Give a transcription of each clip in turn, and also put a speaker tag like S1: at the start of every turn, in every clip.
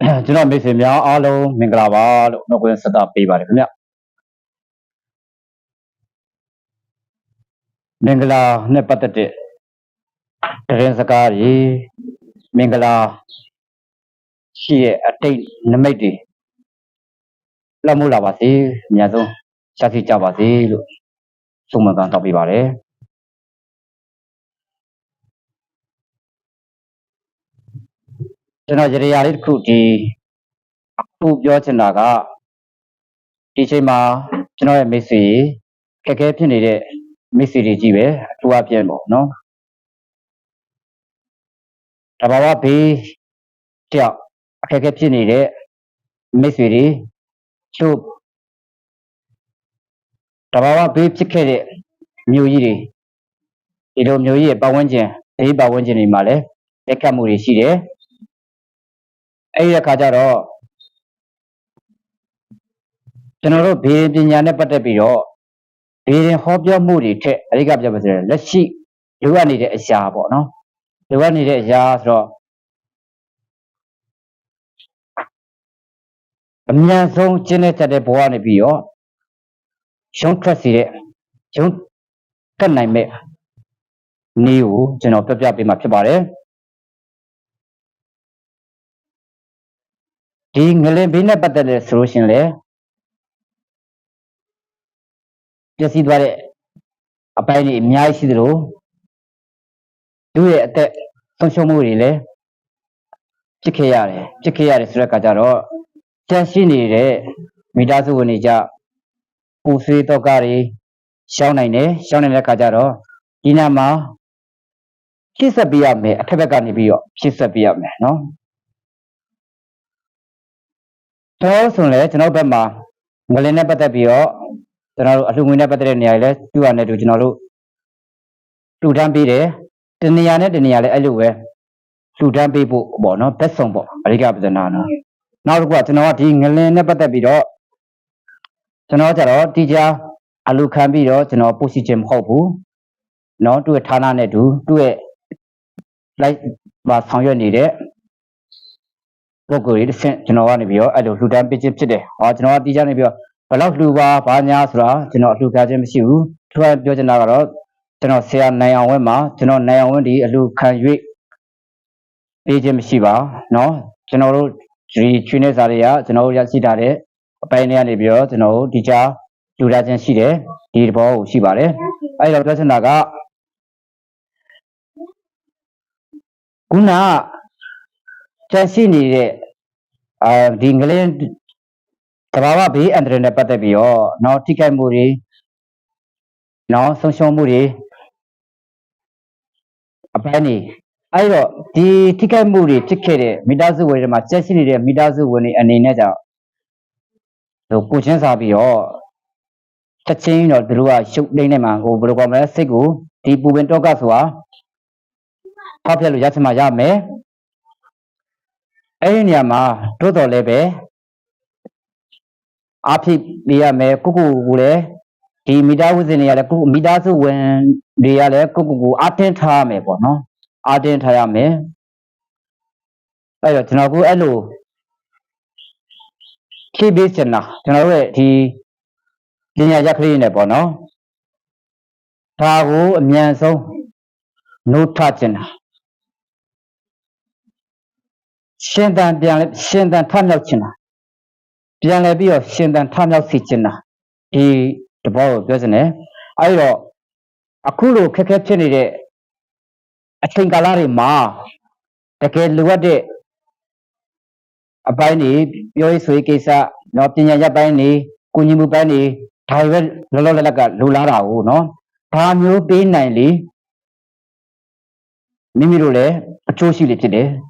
S1: ကျွန်တော်မိတ်ဆွေများအားလုံးမင်္ဂလာပါလို့နှုတ်ခွန်းဆက်တာပေးပါတယ်ခင်ဗျမင်္ဂလာနဲ့ပတ်သက်တဲ့တရင်စကားကြီးမင်္ဂလာရှိရဲ့အတိတ်နမိတ်တွေလက်မှုလာပါစေအများဆုံးရှားစီကြပါစေလို့ဆုမွန်ကန်တောက်ပေးပါတယ် ကျွန်တော်ရေရာလေးတစ်ခုဒီအခုပြောချင်တာကဒီချိန်မှာကျွန်တော်ရဲ့မိတ်ဆွေခက်ခဲဖြစ်နေတဲ့မိတ်ဆွေတွေကြီးပဲအထူးအပြည့်ပေါ့နော်တဘာဝဘေးကြောက်အခက်အခဲဖြစ်နေတဲ့မိတ်ဆွေတွေချို့တဘာဝဘေးဖြစ်ခဲ့တဲ့မျိုးကြီးတွေဒီလိုမျိုးကြီးရဲ့ပတ်ဝန်းကျင်ဘေးပတ်ဝန်းကျင်တွေမှာလည်းတက်ခတ်မှုတွေရှိတယ် အဲ့ဒီအခါကျတော့ကျွန်တော်တို့ဘေးပညာနဲ့ပတ်သက်ပြီးတော့ဘေးရင်ဟောပြောမှုတွေထက်အဓိကပြောပါဆိုရင်လက်ရှိလိုအပ်နေတဲ့အရာပေါ့နော်လိုအပ်နေတဲ့အရာဆိုတော့အများဆုံးကျင်းတဲ့တက်တဲ့ဘဝနေပြီးတော့ရုံးထွက်စီတဲ့ရုံးကတ်နိုင်မဲ့နေကိုကျွန်တော်ပြပြပေးမှာဖြစ်ပါတယ် ဒီငလင်ဘေးနဲ့ပတ်သက်တဲ့ဆိုလို့ရှရင်လေပျက်စီးသွားတဲ့အပိုင်းတွေအများကြီးရှိသလိုသူ့ရဲ့အသက်ဆုံးရှုံးမှုတွေလည်းဖြစ်ခဲ့ရတယ်ဖြစ်ခဲ့ရတယ်ဆိုတဲ့အခါကျတော့ကျန်ရှိနေတဲ့မိသားစုဝင်တွေကြပူဆွေးတော့ကတွေရှောင်းနိုင်တယ်ရှောင်းနိုင်တဲ့အခါကျတော့ဒီနာမှာဖြစ်ဆက်ပြရမယ်အထက်ဘက်ကနေပြီးတော့ဖြစ်ဆက်ပြရမယ်နော် တော့ဆိုရင်လေကျွန်တော်ဘက်မှာငလင်နဲ့ပတ်သက်ပြီးတော့ကျွန်တော်တို့အလှငွေနဲ့ပတ်သက်တဲ့နေရာတွေလည်းပြုရနေတူကျွန်တော်တို့လှူဒန်းပေးတယ်တနေရာနဲ့တနေရာလည်းအဲ့လိုပဲလှူဒန်းပေးဖို့ပေါ့နော်ဘက်ဆောင်ပေါ့အရိကပဒနာနော်နောက်တစ်ခုကကျွန်တော်ကဒီငလင်နဲ့ပတ်သက်ပြီးတော့ကျွန်တော်ကျတော့တီချာအလူခံပြီးတော့ကျွန်တော်ပို့စီခြင်းမဟုတ်ဘူးနော်သူ့ရဲ့ဌာနနဲ့တူသူ့ရဲ့လိုက်ပါဆောင်ရွက်နေတဲ့ ပုဂ္ဂိုလ်တွေတစ်ဆင့်ကျွန်တော်ကနေပြီးတော့အဲ့လိုလှူဒန်းပေးခြင်းဖြစ်တယ်။ဟောကျွန်တော်ကတီးကြနေပြီးတော့ဘလောက်လှူပါဘာညာဆိုတာကျွန်တော်အလှူခံခြင်းမရှိဘူး။သူကပြောချင်တာကတော့ကျွန်တော်ဆရာနိုင်အောင်ဝဲမှာကျွန်တော်နိုင်အောင်ဝဲဒီအလှူခံ၍ပေးခြင်းမရှိပါနော်။ကျွန်တော်တို့ဒီချွေးနေစားတွေကကျွန်တော်တို့ရရှိတာတဲ့အပိုင်းတွေကနေပြီးတော့ကျွန်တော်တို့ဒီကြားလှူဒန်းခြင်းရှိတယ်ဒီတဘောကိုရှိပါတယ်။အဲ့တော့ပြောချင်တာကခုနက က်ရှိနေတဲ့အာဒီငလင်းတဘာဝဘေးအန္တရာယ်နဲ့ပတ်သက်ပြီးတော့နောက်ထိခိုက်မှုတွေနောက်ဆုံးရှုံးမှုတွေအပိုင်းနေအဲ့တော့ဒီထိခိုက်မှုတွေဖြစ်ခဲ့တဲ့မိသားစုဝင်တွေမှာချက်ရှိနေတဲ့မိသားစုဝင်တွေအနေနဲ့ကြောင့်ဟိုကိုချင်းစားပြီးတော့ချက်ချင်းတော့သူတို့ကရှုပ်နေနေမှာဟိုဘယ်လိုကောမလဲစိတ်ကိုဒီပူပင်တော့ကဆိုတာဖောက်ပြက်လို့ရချင်မှရမယ် အဲ့ဒီနေရာမှာတိုးတော်လည်းပဲအားဖြည့်ပေးရမယ်ကိုကိုကိုလည်းဒီမိသားစုဝင်တွေကလည်းကိုမိသားစုဝင်တွေကလည်းကိုကိုကိုအားတင်းထားရမယ်ပေါ့နော်အားတင်းထားရမယ်အဲ့တော့ကျွန်တော်ကအဲ့လိုဖြည့်ပေးချင်တာကျွန်တော်တို့ရဲ့ဒီပညာရက်ကလေးနဲ့ပေါ့နော်ဒါကိုအမြန်ဆုံးနှုတ်ထချင်တာ ရှင်တန်ပြန်လဲရှင်တန်ထမြောက်ချင်တာပြန်လဲပြီးတော့ရှင်တန်ထမြောက်စီချင်တာဒီတဘောကိုပြောချင်တယ်အဲဒီတော့အခုလိုခက်ခဲဖြစ်နေတဲ့အချိန်ကာလတွေမှာတကယ်လိုအပ်တဲ့အပိုင်းတွေပြောရေးဆိုရေးကိစ္စတော့ပညာရပ်ပိုင်းတွေကုညီမှုပိုင်းတွေဒါပဲလောလောလတ်လတ်ကလိုလားတာကိုနော်ဒါမျိုးပေးနိုင်လေမိမိတို့လည်းအကျိုးရှိလေဖြစ်တယ်နော်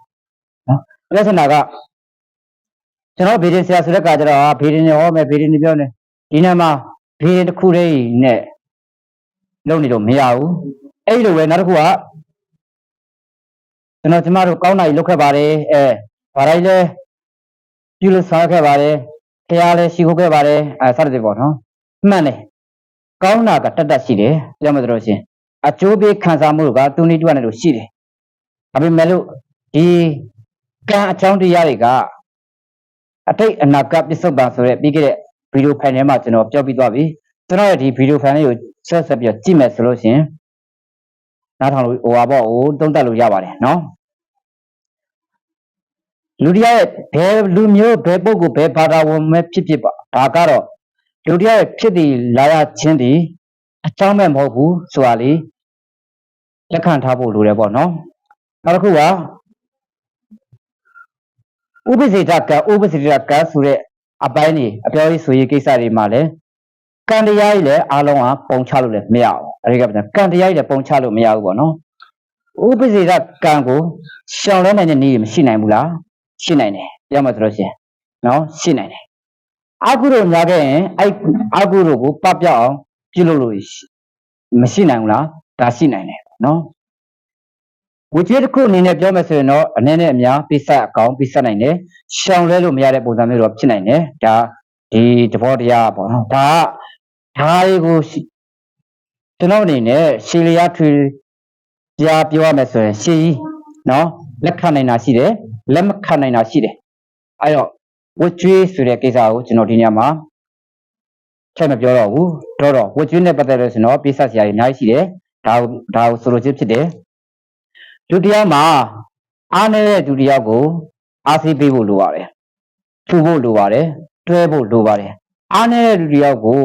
S1: ပြောချင်တာကကျွန်တော်ဗေဒင်ဆရာဆိုတဲ့ကကြတော့ဗေဒင်နေဟောမယ်ဗေဒင်နေပြောနေဒီနေ့မှာဗေဒင်တစ်ခုတည်းနဲ့လုပ်နေတော့မရဘူးအဲ့လိုပဲနောက်တစ်ခုကကျွန်တော်ကျမတို့ကောင်းတာကြီးလုပ်ခဲ့ပါတယ်အဲဘာတိုင်းလဲပြုလို့စားခဲ့ပါတယ်ဖះလဲရှိခိုးခဲ့ပါတယ်အဲစသဖြင့်ပေါ့နော်မှန်တယ်ကောင်းတာကတတ်တတ်ရှိတယ်ပြောမှဆိုရှင်အကျိုးပေးခံစားမှုကတူနီတူနဲ့လို့ရှိတယ်ဒါပေမဲ့လို့ဒီ ကံအကြောင်းတရားတွေကအတိတ်အနာဂတ်ပစ္စုပန်ဆိုတဲ့ပြီးခဲ့တဲ့ဗီဒီယိုဖိုင်ထဲမှာကျွန်တော်ပြောပြသွားပြီကျွန်တော်ရဲ့ဒီဗီဒီယိုဖိုင်လေးကိုဆက်ဆက်ပြီးတော့ကြည့်မယ်ဆိုလို့ရှိရင်နားထောင်လို့ဟိုပါပေါ့ဟိုသုံးသပ်လို့ရပါတယ်နော်လူတရားရဲ့ဘယ်လူမျိုးဘယ်ပုဂ္ဂိုလ်ဘယ်ဘာသာဝင်မဲ့ဖြစ်ဖြစ်ပါဒါကတော့လူတရားရဲ့ဖြစ်တည်လာရခြင်းတည်အကြောင်းမဲ့မဟုတ်ဘူးဆိုတာလေးလက်ခံထားဖို့လိုတယ်ပေါ့နော်နောက်တစ်ခုက ဥပ္ပစေတကဥပ္ပစေတကဆိုတဲ့အပိုင်းနေအပြောရေးဆိုရေးကိစ္စတွေမှာလည်းကံတရားကြီးလည်းအားလုံးကပုံချလို့လည်းမရဘူးအဲဒီကပြန်ကံတရားကြီးလည်းပုံချလို့မရဘူးပေါ့နော်ဥပ္ပစေတကံကိုရှောင်လဲနိုင်တဲ့နည်းမရှိနိုင်ဘူးလားရှိနိုင်တယ်ပြောမှဆိုလို့ရှိရင်နော်ရှိနိုင်တယ်အကုသိုလ်များခဲ့ရင်အဲ့အကုသိုလ်ကိုပပျောက်အောင်ပြုလုပ်လို့ရှိမရှိနိုင်ဘူးလားဒါရှိနိုင်တယ်နော် ဝိကျွေးတစ်ခုအနေနဲ့ပြောမယ်ဆိုရင်တော့အနေနဲ့အများပိစက်အကောင်ပိစက်နိုင်တယ်ရှောင်လဲလို့မရတဲ့ပုံစံမျိုးတော့ဖြစ်နိုင်တယ်ဒါဒီသဘောတရားပေါ့နော်ဒါကဒါတွေကိုရှိကျွန်တော်အနေနဲ့ရှည်လျားထွေကြားပြောရမယ်ဆိုရင်ရှည်ကြီးနော်လက်ခံနိုင်တာရှိတယ်လက်မခံနိုင်တာရှိတယ်အဲတော့ဝတ်ကျွေးဆိုတဲ့ကိစ္စကိုကျွန်တော်ဒီညမှာထည့်မပြောတော့ဘူးတော့တော့ဝတ်ကျွေးနဲ့ပတ်သက်လို့ဆိုတော့ပိစက်စရာကြီးအများကြီးရှိတယ်ဒါကိုဒါကိုဆိုလိုချင်ဖြစ်တယ် လူတရားမှာအားနေတဲ့လူတရားကို အားစိပေးဖို့လိုပါတယ်ထူဖို့လိုပါတယ်တွဲဖို့လိုပါတယ်အားနေတဲ့လူတရားကို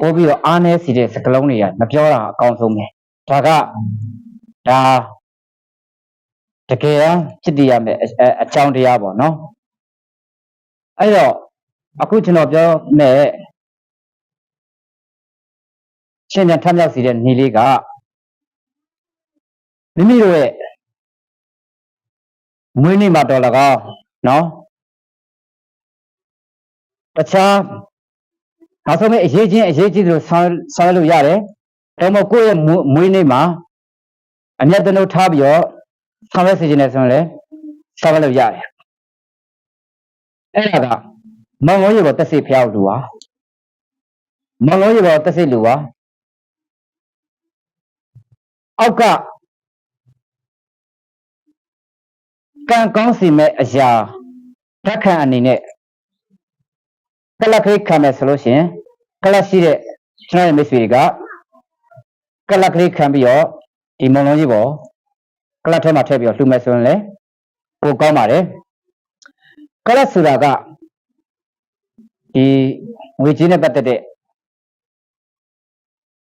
S1: ပို့ပြီးတော့အားနေစီတဲ့စကလုံးတွေကမပြောတာအကောင်းဆုံးပဲဒါကဒါတကယ်ဖြစ်တည်ရမယ်အအအကြောင်းတရားပေါ့နော်အဲ့တော့အခုကျွန်တော်ပြောမဲ့ရှင်းပြန်ထမြောက်စီတဲ့ညီလေးက မိမိတို့ရဲ့မွေးနေ့မှာတော်၎င်းနော်တခြားနောက်ဆုံးမဲ့အရေးချင်းအရေးကြီးသလိုဆောင်ဆောင်ရွက်လို့ရတယ်။ဒါမှမဟုတ်ကိုယ့်ရဲ့မွေးမွေးနေ့မှာအမျက်တနှုတ်ထားပြီးတော့ဆောင်ရွက်စေချင်တယ်ဆိုရင်လည်းဆောင်ရွက်လို့ရတယ်။အဲ့ဒါကမောင်လုံးရေပေါ်တက်စိဖျားလူပါမောင်လုံးရေပေါ်တက်စိလူပါအောက်က ကံကောင်းစီမဲ့အရာဓာတ်ခံအနေနဲ့ကလပ်ခေးခံမယ်ဆိုလို့ရှိရင်ကလပ်ရှိတဲ့ကျွန်တော်ရဲ့မိတ်ဆွေတွေကကလပ်ကလေးခံပြီးတော့ဒီမုံလုံးကြီးပေါ်ကလပ်ထဲမှာထည့်ပြီးတော့လှူမယ်ဆိုရင်လည်းပိုကောင်းပါတယ်ကလပ်ဆိုတာကဒီငွေကြေးနဲ့ပတ်သက်တဲ့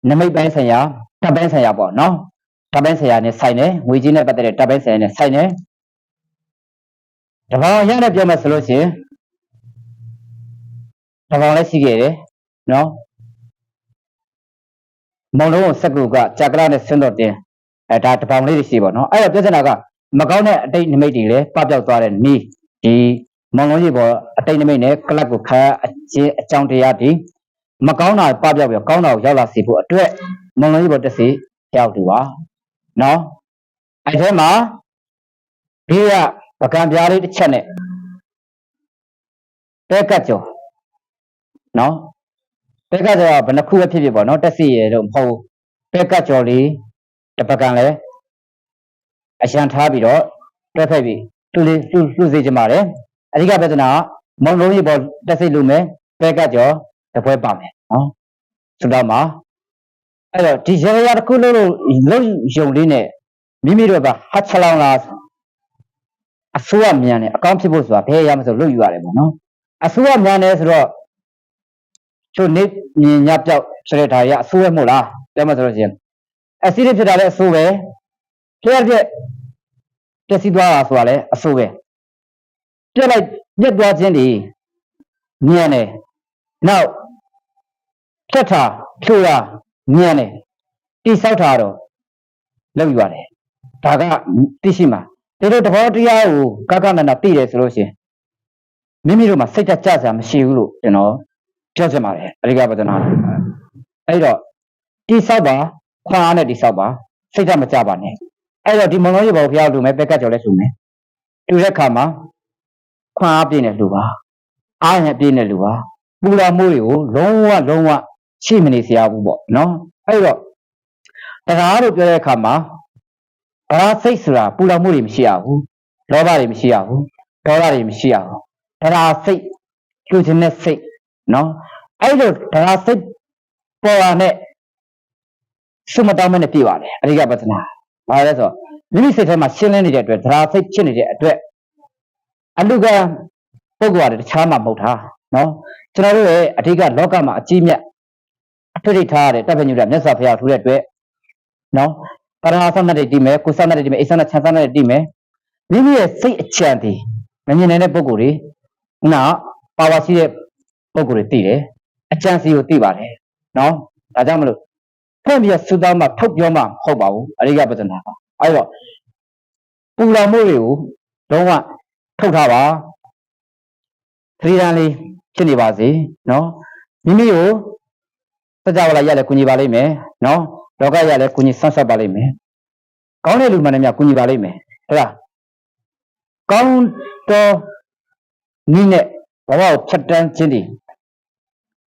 S1: နမိတ်ပိုင်းဆိုင်ရာတပ်ပိုင်းဆိုင်ရာပေါ့နော်တပ်ပိုင်းဆိုင်ရာနဲ့ဆိုင်တယ်ငွေကြေးနဲ့ပတ်သက်တဲ့တပ်ပိုင်းဆိုင်ရာနဲ့ဆိုင်တယ် တဘာရနဲ့ပြောမယ်ဆိုလို့ရှိရင်တဘောင်လည်းရှိခဲ့တယ်နော်မောင်လုံးကိုစက်ကူကကြာကရနဲ့ဆင်းတော့တင်အဲဒါတဘောင်လေးတွေရှိပါနော်အဲ့တော့ပြဿနာကမကောင်းတဲ့အတိတ်နမိတ်တွေလည်းပပျောက်သွားတဲ့နီးဒီမောင်လုံးကြီးပေါ်အတိတ်နမိတ်နဲ့ကလပ်ကိုခါအချင်းအကြောင်းတရားဒီမကောင်းတာပပျောက်ပြီးကောင်းတာကိုရောက်လာစေဖို့အတွက်မောင်လုံးကြီးပေါ်တက်စီရောက်တူပါနော်အဲ့ထဲမှာဘေးက ပကံပြားလေးတစ်ချက်နဲ့ပဲကတ်ကျော်နော်ဘက်ကကျော်ကဘယ်နှခုပဲဖြစ်ဖြစ်ပေါ့နော်တက်စီရတော့မဟုတ်ဘူးဘက်ကကျော်လေးတစ်ပကံလဲအရှံထားပြီးတော့တွဲဖက်ပြီးသူ့လေးလှလှစေချင်ပါတယ်အဓိကပြဿနာကမုံလုံးကြီးပေါ်တက်စိတ်လူမယ်ဘက်ကကျော်တစ်ပွဲပါမယ်နော်ဆိုတော့မှာအဲ့တော့ဒီရေရာတစ်ခုလုံးလုံးလုံးယုံလေးနဲ့မိမိတို့ကဟတ်ချလောင်းလား အစိုးရမြန်တယ်အကောင့်ဖြစ်ဖို့ဆိုတာဘယ်ရမဆိုလုပ်ယူရတယ်ပေါ့နော်အစိုးရမြန်တယ်ဆိုတော့ချို့နေမြင်ညပြောက်ဆိုတဲ့ဓာတ်ရအဆိုးပဲမို့လားပြောမှဆိုလို့ရှိရင်အဆီးဖြစ်တာလည်းအဆိုးပဲဖျက်ပြက်ပျက်စီးသွားတာဆိုတာလည်းအဆိုးပဲပြက်လိုက်ပြက်သွားခြင်းဒီညံ့တယ်နောက်ဖြတ်တာဖြိုတာညံ့တယ်တိဆောက်တာတော့လောက်ယူရတယ်ဒါကသိရှိမှာ ဒီလိုတဘောတရားကိုကကနနာသိတယ်ဆိုလို့ရှိရင်မိမိတို့မှာစိတ်ကြကြစရာမရှိဘူးလို့ကျွန်တော်ပြောချင်ပါတယ်အရိကပဒနာအဲ့တော့တိဆောက်ပါခွန်အားနဲ့တိဆောက်ပါစိတ်ဓာတ်မကြပါနဲ့အဲ့တော့ဒီမုံလုံးရေဘောဘုရားလူမယ်ပက်ကတ်ကြော်လဲလူမယ်တူတဲ့ခါမှာခွန်အားပြည့်နေလူပါအားနဲ့ပြည့်နေလူပါပူလာမှုတွေကိုလုံးဝလုံးဝရှိမနေစရာဘူးပေါ့နော်အဲ့တော့တရားလို့ပြောတဲ့အခါမှာ ဘာစိတ်ဆိုတာပူလာမှုတွေမရှိရဘူးလောဘတွေမရှိရဘူးဒေါသတွေမရှိရဘူးတရားစိတ်လူချင်းတဲ့စိတ်နော်အဲ့လိုတရားစိတ်ပေါ်လာတဲ့စုမတောင်းမနဲ့ပြည့်ပါတယ်အရိကပတနာဘာလဲဆိုတော့မိမိစိတ်ထဲမှာရှင်းလင်းနေတဲ့အတွက်တရားစိတ်ဖြစ်နေတဲ့အတွက်အလူကပုဂ္ဂိုလ်ကတခြားမှမဟုတ်တာနော်ကျွန်တော်တို့ရဲ့အဓိကလောကမှာအကြီးမြတ်အထွတ်ထိပ်ထားရတဲ့တပ်ပညုတမြတ်စွာဘုရားထူတဲ့အတွက်နော် ပရဟဆောင်တဲ့တည်မယ်ကိုဆောင်တဲ့တည်မယ်အိဆန်းတဲ့ခြံဆောင်တဲ့တည်မယ်မိမိရဲ့စိတ်အချမ်းတည်မမြင်နိုင်တဲ့ပုဂ္ဂိုလ်တွေခုနပါဝါရှိတဲ့ပုဂ္ဂိုလ်တွေတည်တယ်အချမ်းစီကိုတည်ပါတယ်နော်ဒါကြောင့်မလို့ဖွင့်ပြဆူတောင်းမှထုတ်ပြောမှမဟုတ်ပါဘူးအရိယပဒနာပါအဲ့တော့ပူလောင်မှုတွေကိုလုံးဝထုတ်ထားပါသတိရန်လေးဖြစ်နေပါစေနော်မိမိကိုစကြဝဠာရလည်းကုညီပါလိမ့်မယ်နော် လောကရလည်းကုညီဆန့်ဆက်ပါလိမ့်မယ်ကောင်းတဲ့လူမှန်တယ်များကုညီပါလိမ့်မယ်ဟုတ်လားကောင်းတော်နိနဲ့ဘဝကိုဖြတ်တန်းခြင်းဒီ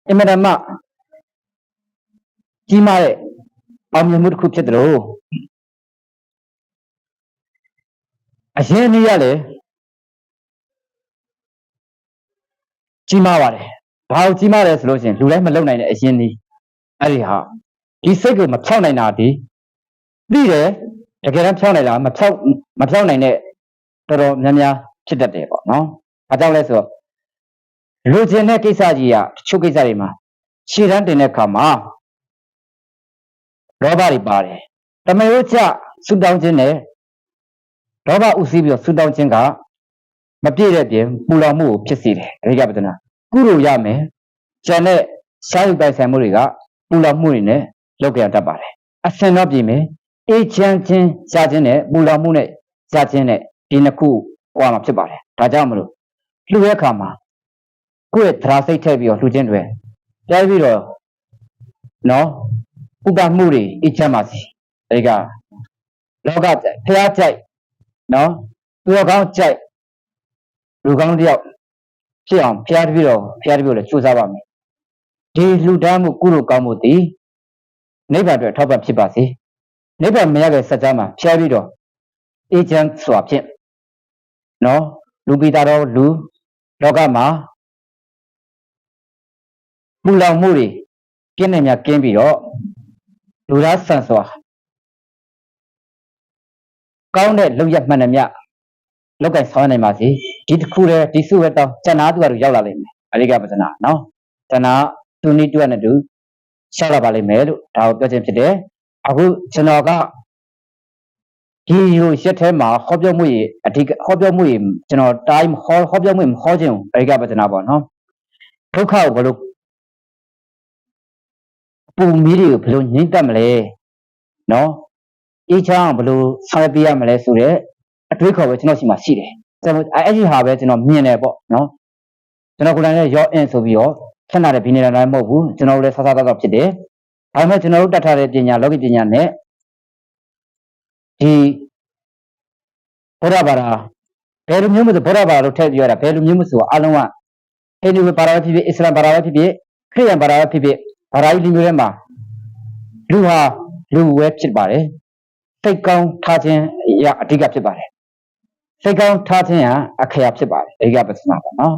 S1: အင်မတန်မှကြီးမားတဲ့အောင်မြင်မှုတစ်ခုဖြစ်တယ်လို့အရင်နေ့ရလေကြီးမားပါတယ်ဘာလို့ကြီးမားလဲဆိုလို့ရှိရင်လူတိုင်းမလုံနိုင်တဲ့အရင်နေ့အဲ့ဒီဟာ ဒီစိတ်ကိုမဖြောက်နိုင်တာဒီသိတယ်တကယ်တမ်းဖြောက်နိုင်တာမဖြောက်မဖြောက်နိုင်တဲ့တော်တော်များများဖြစ်တတ်တယ်ပေါ့နော်။ဘာကြောင့်လဲဆိုတော့လူချင်းတဲ့ကိစ္စကြီးကတချို့ကိစ္စတွေမှာရှည်တန်းတင်တဲ့အခါမှာလောဘတွေပါတယ်။တမယုတ်ချဆူတောင်းခြင်းနဲ့လောဘဥစည်းပြီးတော့ဆူတောင်းခြင်းကမပြည့်တဲ့ပြင်ပူလောင်မှုကိုဖြစ်စေတယ်။အဲဒီကပဒနာကုလိုရမယ်။ကျန်တဲ့ရှားယူပိုင်ဆိုင်မှုတွေကပူလောင်မှုတွေနဲ့ လောက်ကြရတတ်ပါတယ်။အစင်တော့ပြင်မယ်။အေးချမ်းခြင်းရှားခြင်းနဲ့ပူလောင်မှုနဲ့ရှားခြင်းနဲ့ဒီနှစ်ခုဟောမှာဖြစ်ပါတယ်။ဒါကြောင့်မလို့လှူတဲ့အခါမှာကိုယ့်ရဲ့သရာစိတ်ထည့်ပြီးတော့လှူခြင်းတွေကြားပြီးတော့နော်ဥပမှုတွေအချမ်းပါစီအဲဒီကလောကကြိုက်ဖျားကြိုက်နော်သူတော်ကောင်းကြိုက်လူကောင်းတယောက်ဖြစ်အောင်ဖျားတပြီးတော့ဖျားတပြီးတော့လည်းစူးစမ်းပါမယ်ဒီလှူဒန်းမှုကုလိုကောင်းမှုတည် နိဗ္ဗာန်အတွက်ထောက်ပံ့ဖြစ်ပါစေနိဗ္ဗာန်မရတဲ့စัจ जा မှာဖျားပြီးတော့အေဂျင့်စွာဖြင့်နော်လူပိတာတော်လူလောကမှာပူလောင်မှုတွေပြင်းနေများကင်းပြီးတော့လူသားဆန်စွာကောင်းတဲ့လုံရမှန်တယ်မြလောက်ကင်ဆောင်းနိုင်ပါစေဒီတစ်ခုတည်းဒီစုဝဲတော့ဇဏ္ဍသူကတော့ရောက်လာလိမ့်မယ်အရိကပဒနာနော်ဇဏ္ဍသူနိတွနဲ့တူ ရှောက်လာပါလိမ့်မယ်လို့ဒါကိုပြောခြင်းဖြစ်တယ်အခုကျွန်တော်ကဒီလိုရက်ထဲမှာဟောပြောမှုရေအဓိကဟောပြောမှုရေကျွန်တော်တိုင်းဟောဟောပြောမှုမဟောခြင်းဘူးအရိကပဒနာပေါ့နော်ဒုက္ခကိုဘယ်လိုပူမီးတွေကိုဘယ်လိုငြိမ့်တတ်မလဲနော်အေးချမ်းအောင်ဘယ်လိုဆောင်ရွက်ပေးရမလဲဆိုတော့အတွေးခေါ်ပဲကျွန်တော်ရှိမှရှိတယ်ကျွန်တော်အဲ့ဒီဟာပဲကျွန်တော်မြင်တယ်ပေါ့နော်ကျွန်တော်ကိုယ်တိုင်လည်းရော့အင်ဆိုပြီးတော့ ခဏတဲ့ဘီနေတိုင်းမဟုတ်ဘူးကျွန်တော်တို့လည်းဆဆတော့တော့ဖြစ်တယ်ဒါပေမဲ့ကျွန်တော်တို့တတ်ထားတဲ့ပညာလောကီပညာနဲ့ဒီဘုရားဘာသာဘယ်လိုမျိုးမဆိုဘုရားဘာသာလို့ထည့်ပြောတာဘယ်လိုမျိုးမဆိုအလုံးကဟိန္ဒူဘာသာပဲဖြစ်ဖြစ်အစ္စလာမ်ဘာသာပဲဖြစ်ဖြစ်ခရစ်ယာန်ဘာသာပဲဖြစ်ဖြစ်ဘာသာကြီးလူမျိုးထဲမှာလူဟာလူဝဲဖြစ်ပါတယ်စိတ်ကောင်းထားခြင်းအရာအဓိကဖြစ်ပါတယ်စိတ်ကောင်းထားခြင်းဟာအခရာဖြစ်ပါတယ်အဓိကပဒနာပေါ့နော်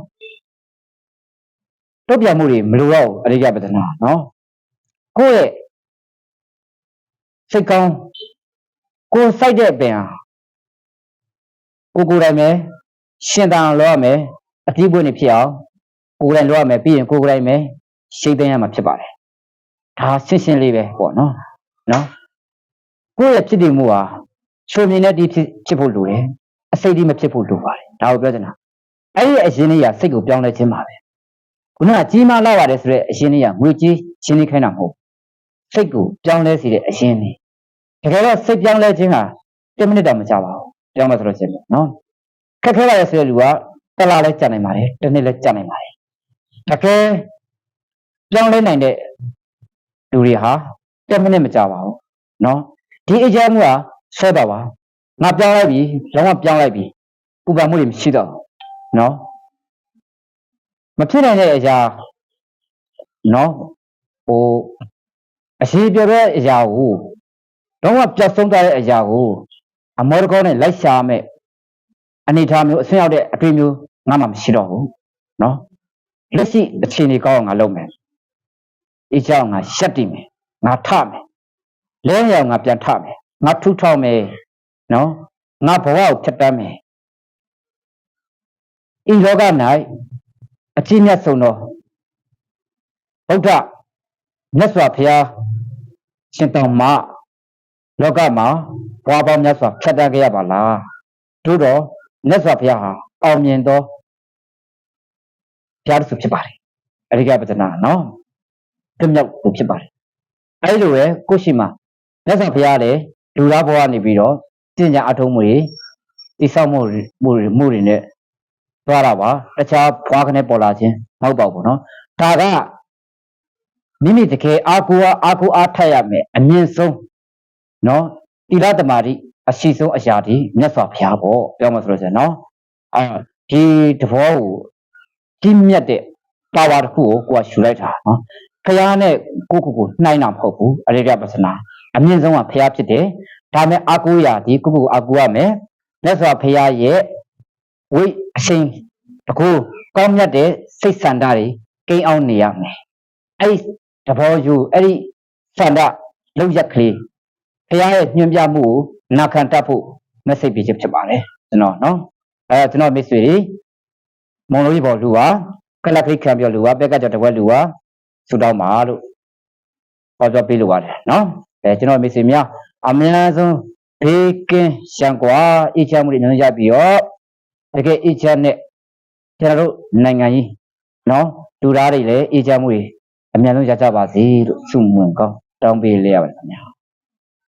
S1: တုတ်ပြမှုတွေမလိုတော့ဘူးအဓိကပဒနာနော်ကိုယ့်ရဲ့စိတ်ကောင်းကိုယ်စိုက်တဲ့ပင်ဟာကိုကိုယ်တိုင်ပဲရှင်တန်အောင်လုပ်ရမယ်အတိအပွင့်နေဖြစ်အောင်ကိုယ်တိုင်လုပ်ရမယ်ပြီးရင်ကိုယ်ကိုယ်တိုင်ပဲရှိသိမ်းရမှာဖြစ်ပါတယ်ဒါရှင်းရှင်းလေးပဲပေါ့နော်နော်ကိုယ့်ရဲ့ဖြစ်တည်မှုဟာချုံမြင်တဲ့ဒီဖြစ်ဖြစ်ဖို့လိုတယ်အစိတ်ဒီမဖြစ်ဖို့လိုပါတယ်ဒါကိုပြောချင်တာအဲ့ဒီအရင်လေးကစိတ်ကိုပြောင်းလဲခြင်းပါပဲ ခုနကကြီးမားလာပါတယ်ဆိုတော့အရင်လေးကငွေကြီးရှင်းနေခိုင်းတာမဟုတ်စိတ်ကိုပြောင်းလဲစေတဲ့အရင်လေးတကယ်တော့စိတ်ပြောင်းလဲခြင်းဟာ10မိနစ်တောင်မကြာပါဘူးပြောင်းမယ်ဆိုလို့ရှိရင်နော်ခက်ခဲပါရဲ့ဆိုတဲ့လူကတစ်လားလဲကြာနိုင်ပါတယ်တစ်နှစ်လဲကြာနိုင်ပါတယ်တကယ်ပြောင်းလဲနိုင်တဲ့လူတွေဟာ10မိနစ်မကြာပါဘူးနော်ဒီအကြောင်းကဆွဲပါပါငါပြောင်းလိုက်ပြီလုံးဝပြောင်းလိုက်ပြီပူပန်မှုတွေမရှိတော့ဘူးနော် မဖြစ်နိုင်တဲ့အရာနော်ဟိုအရှိပြောတဲ့အရာကိုလုံးဝပြတ်ဆုံးသွားတဲ့အရာကိုအမောတကောနဲ့လိုက်ရှာမဲ့အနေထားမျိုးအဆင့်ရောက်တဲ့အတွေ့မျိုးငါမှမရှိတော့ဘူးနော်လက်ရှိအခြေအနေကောင်းအောင်ငါလုပ်မယ်အေးချအောင်ငါရှက်တည်မယ်ငါထမယ်လဲရအောင်ငါပြန်ထမယ်ငါထူထောင်မယ်နော်ငါဘဝကိုဖြတ်တန်းမယ်ဤလောက၌ အကြီးမြတ်ဆုံးသောဗုဒ္ဓမြတ်စွာဘုရားရှင်တော်မှာလောကမှာဘွားပေါင်းမြတ်စွာဖြတ်တန်းခဲ့ရပါလားသို့တော့မြတ်စွာဘုရားဟာအောင်မြင်သောဘုရားတစ်ဆူဖြစ်ပါတယ်အရိကပဒနာနော်ပြမြောက်သူဖြစ်ပါတယ်အဲဒီလိုပဲကိုယ့်ရှိမှာမြတ်စွာဘုရားလည်းလူသားဘဝနေပြီးတော့ကျင့်ကြံအထုံးမှုတွေတိဆောက်မှုတွေမှုတွေမှုတွေနဲ့ သွားတာပါတခြားဘွားကနေပေါ်လာခြင်းမဟုတ်ပါဘူးနော်ဒါကမိမိတကယ်အာကိုအားအာကိုအားထက်ရမယ်အမြင့်ဆုံးနော်တိရသမารိအရှိဆုံးအရာဒီမြတ်စွာဘုရားပေါ့ပြောမှဆိုလို့ရှိရင်နော်အဲဒီတဘောကိုကြီးမြတ်တဲ့ပါဝါတစ်ခုကိုကိုကရှူလိုက်တာနော်ဘုရားနဲ့ကိုကိုကိုနှိုင်းတာမဟုတ်ဘူးအရိယပစ္စနာအမြင့်ဆုံးကဘုရားဖြစ်တယ်ဒါမဲ့အာကိုရာဒီကိုကိုကိုအာကိုရမယ်မြတ်စွာဘုရားရဲ့ ဝိအရှင်တကူကောင်းမြတ်တဲ့စိတ်ဆန္ဒတွေကိန်းအောင်နေရမယ်အဲ့ဒီတဘောယူအဲ့ဒီဆန္ဒလောက်ရက်ကလေးဘုရားရဲ့ညွှန်ပြမှုကိုနာခံတတ်ဖို့ message ပေးချက်ဖြစ်ပါတယ်ကျွန်တော်နော်အဲကျွန်တော်မိတ်ဆွေတွေမုံလို့ရပေါ်လူပါကလပ်ခိခံပြောလူပါပက်ကကြောတဝက်လူပါဆူတောင်းပါလို့ဟောပြောပေးလိုပါတယ်နော်အဲကျွန်တော်မိတ်ဆွေများအများဆုံးဘေးကင်းရှံကွာအေးချမ်းမှုတွေညွှန်ရပြီးတော့ တကယ်အေးချမ်းတဲ့ကျွန်တော်တို့နိုင်ငံကြီးနော်လူသားတွေလည်းအေးချမ်းမှုတွေအများဆုံးရကြပါစေလို့ဆုမွန်ကောင်းတောင်းပေးလိုက်ရပါတယ်ခင်ဗျာ